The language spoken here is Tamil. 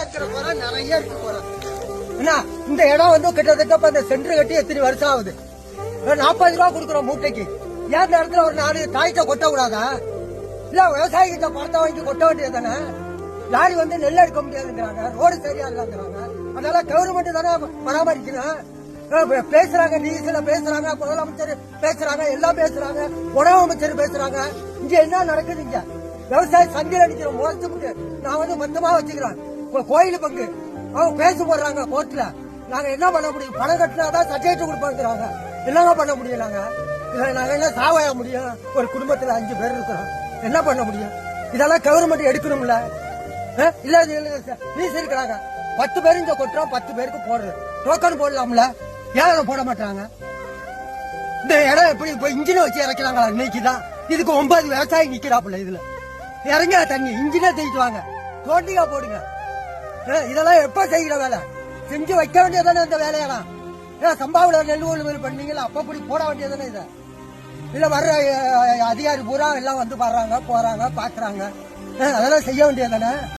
நிறைய இருக்கு போறோம் என்ன இந்த இடம் வந்து கிட்டத்தட்ட இப்ப இந்த சென்டர் கட்டி எத்தனை வருஷம் ஆகுது? நாற்பது ரூபா கொடுக்குறோம் மூட்டைக்கு. ஏன் இடத்துல ஒரு நாலு காய்ச்ச கொட்ட கூடாதா இல்ல விவசாயிகிட்ட பணத்தை வாங்கி கொட்ட வேண்டியது தானே லாரி வந்து நெல் எடுக்க முடியாதுங்கிறாங்க ரோடு சரியா இல்லைங்கிறாங்க. அதனால கவர்மெண்ட் தானே பராமரிக்கணும். பேசுறாங்க நீசில பேசுறாங்க முதலமைச்சர் பேசுறாங்க எல்லாம் பேசுறாங்க உணவு அமைச்சர் பேசுறாங்க. இங்க என்ன நடக்குது இங்க? விவசாய சந்தையில் அடிக்கிற முறைச்சுட்டு நான் வந்து மொத்தமா வச்சுக்கிறேன். கோயில் பங்கு. அவங்க பேச போடுறாங்க கோர்ட்ல நாங்க என்ன பண்ண முடியும்? பணம் கட்டினாதான் சர்டிபிகேட் கொடுப்பாங்கிறாங்க. என்னங்க பண்ண முடியும் நாங்க? நாங்க என்ன சாவாய முடியும்? ஒரு குடும்பத்துல அஞ்சு பேர் இருக்கிறோம். என்ன பண்ண முடியும்? இதெல்லாம் கவர்மெண்ட் எடுக்கணும்ல. இல்ல இல்ல, இருக்கிறாங்க பத்து பேர் இங்க கொட்டுறோம் பத்து பேருக்கு போடுறோம் டோக்கன் போடலாம்ல. ஏன் போட மாட்டாங்க? இந்த இடம் எப்படி இப்ப இன்ஜினை வச்சு இறக்கிறாங்களா? இன்னைக்கு தான். இதுக்கு ஒன்பது விவசாயி நிக்கிறாப்புல இதுல. இறங்க தண்ணி. இன்ஜினே தூக்கிட்டு வாங்க. தோண்டிகா போடுங்க. இதெல்லாம் எப்ப செய்கிற வேலை? செஞ்சு வைக்க வேண்டியதானே இந்த வேலையெல்லாம். ஏன் சம்பாவில நெல் கொள்முதல் பண்ணீங்களா அப்ப அப்படி போட வேண்டியதானே இதை? இல்ல வர்ற அதிகாரி பூரா எல்லாம் வந்து வர்றாங்க போறாங்க பாக்குறாங்க. அதெல்லாம் செய்ய வேண்டியதானே